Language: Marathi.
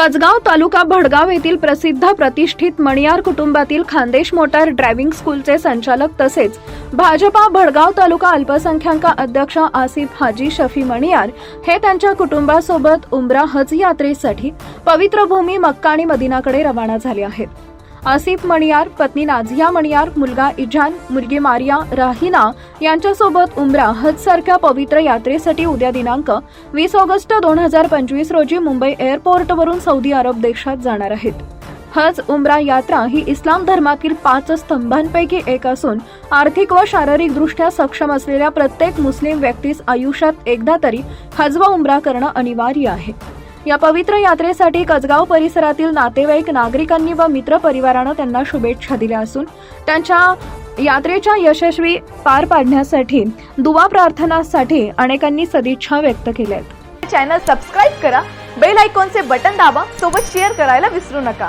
कसगाव तालुका भडगाव येथील प्रसिद्ध प्रतिष्ठित मणियार कुटुंबातील खानदेश मोटार ड्रायव्हिंग स्कूलचे संचालक तसेच भाजपा भडगाव तालुका अल्पसंख्याक अध्यक्ष आसिफ हाजी शफी मणियार हे त्यांच्या कुटुंबासोबत उमरा हज यात्रेसाठी पवित्र भूमी मक्का आणि मदिनाकडे रवाना झाले आहेत. आसिफ मणियार पत्नी नाझिया मणियार मुलगा इजान मुलगी मारिया राहिना यांच्यासोबत उमरा हज सारख्या पवित्र यात्रेसाठी उद्या दिनांक वीस ऑगस्ट दोन हजार पंचवीस रोजी मुंबई एअरपोर्टवरून सौदी अरब देशात जाणार आहेत. हज उमरा यात्रा ही इस्लाम धर्मातील पाच स्तंभांपैकी एक असून आर्थिक व शारीरिकदृष्ट्या सक्षम असलेल्या प्रत्येक मुस्लिम व्यक्तीस आयुष्यात एकदा तरी हज व उमरा करणं अनिवार्य आहे. या पवित्र यात्रेसाठी कसगाव परिसरातील नातेवाईक नागरिकांनी व मित्र परिवारानं त्यांना शुभेच्छा दिल्या असून त्यांच्या यात्रेच्या यशस्वी पार पाडण्यासाठी दुवा प्रार्थनासाठी अनेकांनी सदिच्छा व्यक्त केल्या आहेत. चॅनल सबस्क्राईब करा बेल आयकॉनचे बटन दाबा सोबत शेअर करायला विसरू नका.